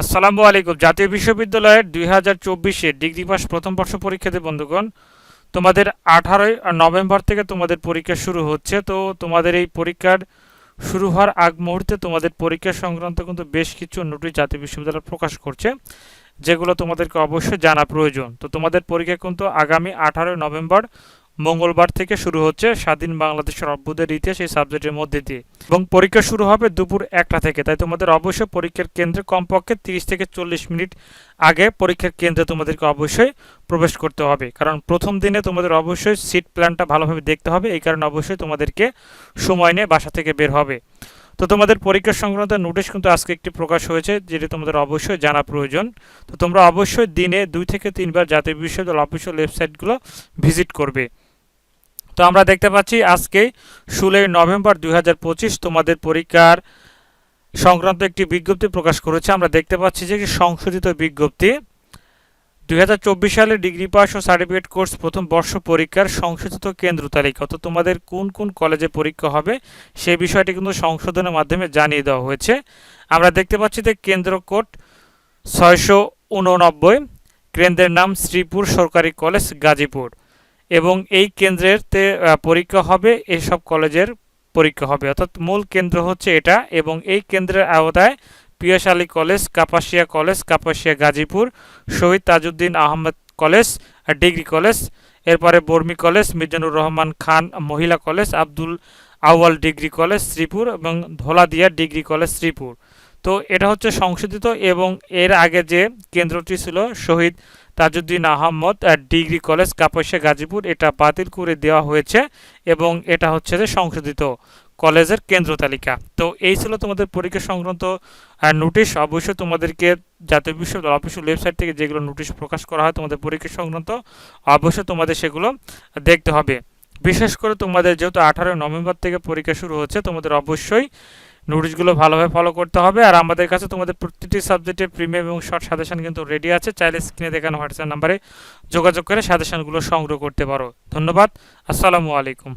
আসসালামু আলাইকুম। জাতীয় বিশ্ববিদ্যালয়ের দুই হাজার চব্বিশে ডিগ্রি পাস প্রথম বর্ষ পরীক্ষাতে বন্ধুগণ, তোমাদের আঠারোই নভেম্বর থেকে তোমাদের পরীক্ষা শুরু হচ্ছে। তো তোমাদের এই পরীক্ষার শুরু হওয়ার আগ মুহূর্তে তোমাদের পরীক্ষা সংক্রান্ত কিন্তু বেশ কিছু নোটিশ জাতীয় বিশ্ববিদ্যালয় প্রকাশ করছে, যেগুলো তোমাদেরকে অবশ্যই জানা প্রয়োজন। তো তোমাদের পরীক্ষা কিন্তু আগামী আঠারোই নভেম্বর মঙ্গলবার থেকে শুরু হচ্ছে স্বাধীন বাংলাদেশের অভ্যুদের ইতিহাস এই সাবজেক্টের মধ্যে দিয়ে। এবং পরীক্ষা শুরু হবে দুপুর একটা থেকে। তাই তোমাদের অবশ্যই পরীক্ষার কেন্দ্রে কমপক্ষে তিরিশ থেকে চল্লিশ মিনিট আগে পরীক্ষার কেন্দ্রে তোমাদেরকে অবশ্যই প্রবেশ করতে হবে। কারণ প্রথম দিনে তোমাদের অবশ্যই সিট প্ল্যানটা ভালোভাবে দেখতে হবে। এই কারণে অবশ্যই তোমাদেরকে সময় নিয়ে বাসা থেকে বের হবে। তো তোমাদের পরীক্ষা সংক্রান্ত নোটিশ কিন্তু আজকে একটি প্রকাশ হয়েছে, যেটি তোমাদের অবশ্যই জানা প্রয়োজন। তো তোমরা অবশ্যই দিনে দুই থেকে তিনবার জাতীয় বিশ্ববিদ্যালয় অফিসিয়াল ওয়েবসাইটগুলো ভিজিট করবে। তো আমরা দেখতে পাচ্ছি আজকে ষোলোই নভেম্বর দুই হাজার পঁচিশ তোমাদের পরীক্ষার সংক্রান্ত একটি বিজ্ঞপ্তি প্রকাশ করেছে। আমরা দেখতে পাচ্ছি যে সংশোধিত বিজ্ঞপ্তি, দুই হাজার চব্বিশ সালে ডিগ্রি পাস ও সার্টিফিকেট কোর্স প্রথম বর্ষ পরীক্ষার সংশোধিত কেন্দ্র তালিকা, অর্থাৎ তোমাদের কোন কোন কলেজে পরীক্ষা হবে সেই বিষয়টি কিন্তু সংশোধনের মাধ্যমে জানিয়ে দেওয়া হয়েছে। আমরা দেখতে পাচ্ছি যে কেন্দ্র কোড ছয়শো উননব্বই, কেন্দ্রের নাম শ্রীপুর সরকারি কলেজ গাজীপুর। এবং এই কেন্দ্রেরতে পরীক্ষা হবে, এসব কলেজের পরীক্ষা হবে। অর্থাৎ মূল কেন্দ্র হচ্ছে এটা এবং এই কেন্দ্রের আওতায় Piyas Ali college, Kapasia college, Kapasia Gazipur, Shahid Tajuddin Ahmed college, degree college, এরপরে Barmi college, Mizanur Rahman Khan Mohila college, Abdul Awal degree college, Sreepur এবং ধোলাদিয়া ডিগ্রি কলেজ, শ্রীপুর। তো এটা হচ্ছে সংশোধিত এবং এর আগে যে কেন্দ্রটি ছিল শহীদ তাজউদ্দিন আহমদ ডিগ্রি কলেজ, কাপাসিয়া, গাজীপুর, এটা বাতিল করে দেওয়া হয়েছে এবং এটা হচ্ছে যে সংশোধিত কলেজের কেন্দ্র তালিকা। তো এই ছিল তোমাদের পরীক্ষা সংক্রান্ত নোটিশ। অবশ্যই তোমাদেরকে জাতীয় বিশ্ববিদ্যালয় অফিসিয়াল ওয়েবসাইট থেকে যেগুলো নোটিশ প্রকাশ করা হয় তোমাদের পরীক্ষা সংক্রান্ত, অবশ্যই তোমাদের সেগুলো দেখতে হবে। বিশেষ করে তোমাদের যেহেতু আঠারোই নভেম্বর থেকে পরীক্ষা শুরু হচ্ছে, তোমাদের অবশ্যই নোটিশগুলো ভালোভাবে ফলো করতে হবে। আর আমাদের কাছে তোমাদের প্রতিটি সাবজেক্টের প্রিমিয়াম এবং শর্ট সাজেশন কিন্তু রেডি আছে। চাইলে স্ক্রিনে দেখানো হোয়াটসঅ্যাপ নাম্বারে যোগাযোগ করে সাজেশনগুলো সংগ্রহ করতে পারো। ধন্যবাদ। আসসালামু আলাইকুম।